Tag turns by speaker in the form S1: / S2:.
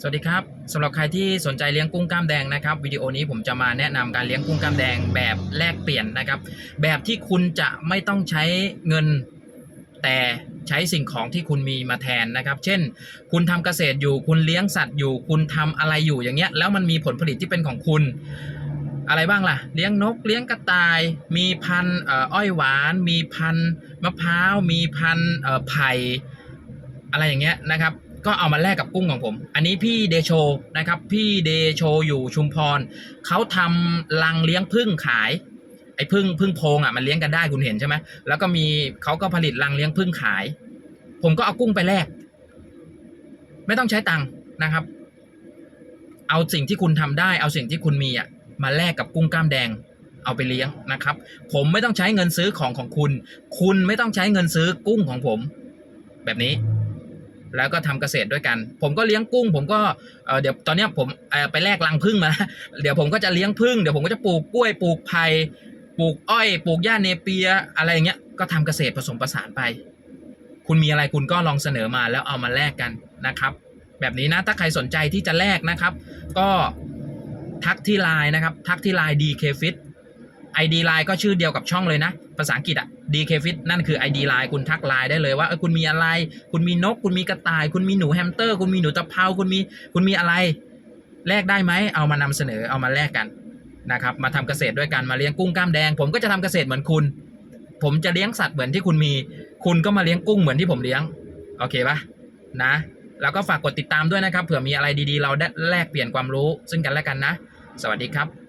S1: สวัสดีครับสำหรับใครที่สนใจเลี้ยงกุ้งกล้ามแดงนะครับวิดีโอนี้ผมจะมาแนะนำการเลี้ยงกุ้งกล้ามแดงแบบแลกเปลี่ยนนะครับ แบบที่คุณจะไม่ต้องใช้เงินแต่ใช้สิ่งของที่คุณมีมาแทนนะครับ เช่น คุณทำเกษตรอยู่คุณเลี้ยงสัตว์อยู่ คุณทำอะไรอยู่อย่างเงี้ยแล้วมันมีผลผลิตที่เป็นของคุณ อะไรบ้างล่ะ เลี้ยงนกเลี้ยงกระต่าย มีพันอ้อยหวาน มีพันมะพร้าว มีพันไผ่อะไรอย่างเงี้ยนะครับ ก็เอามาแลกกับกุ้งของผม อันนี้พี่เดโชนะครับ พี่เดโชอยู่ชุมพรเขาทำรังเลี้ยงผึ้งขาย ไอ้ผึ้งผึ้งโพงอะมันเลี้ยงกันได้คุณเห็นใช่ไหมแล้วก็มีเขาก็ผลิตรังเลี้ยงผึ้งขาย ผมก็เอากุ้งไปแลกไม่ต้องใช้ตังค์นะครับ เอาสิ่งที่คุณทำได้ เอาสิ่งที่คุณมีอะมาแลกกับกุ้งกล้ามแดงเอาไปเลี้ยงนะครับ ผมไม่ต้องใช้เงินซื้อของของคุณ คุณไม่ต้องใช้เงินซื้อกุ้งของผม แบบนี้ แล้วก็ทำเกษตรด้วยกัน ผมก็เลี้ยงกุ้ง ผมก็เดี๋ยวตอนนี้ผมไปแลกรังผึ้งมา เดี๋ยวผมก็จะเลี้ยงผึ้งเดี๋ยวผมก็จะปลูกกล้วยปลูกไผ่ปลูกอ้อยปลูกหญ้าเนเปียอะไรเงี้ยก็ทำเกษตรผสมผสานไป คุณมีอะไรคุณก็ลองเสนอมาแล้วเอามาแลกกันนะครับ แบบนี้นะถ้าใครสนใจที่จะแลกนะครับ ก็ทักที่ไลน์นะครับ ทักที่ไลน์ DKFit ID ไลน์ก็ชื่อเดียวกับช่องเลยนะ ภาษาอังกฤษอะ DKFit นั่นคือ ID ไลน์คุณทักไลน์ได้เลยว่าเออคุณมีอะไร คุณมีนก คุณมีกระต่าย คุณมีหนูแฮมสเตอร์ คุณมีหนูตะเภาคุณมีคุณมีอะไรแลกได้ไหมเอามานำเสนอเอามาแลกกันนะครับมาทำเกษตรด้วยกันมาเลี้ยงกุ้งกล้ามแดง ผมก็จะทำเกษตรเหมือนคุณ ผมจะเลี้ยงสัตว์เหมือนที่คุณมี คุณก็มาเลี้ยงกุ้งเหมือนที่ผมเลี้ยงโอเคปะนะแล้วก็ฝากกดติดตามด้วยนะครับเผื่อมีอะไรดีๆ เราได้แลกเปลี่ยนความรู้ซึ่งกันและกันนะ สวัสดีครับ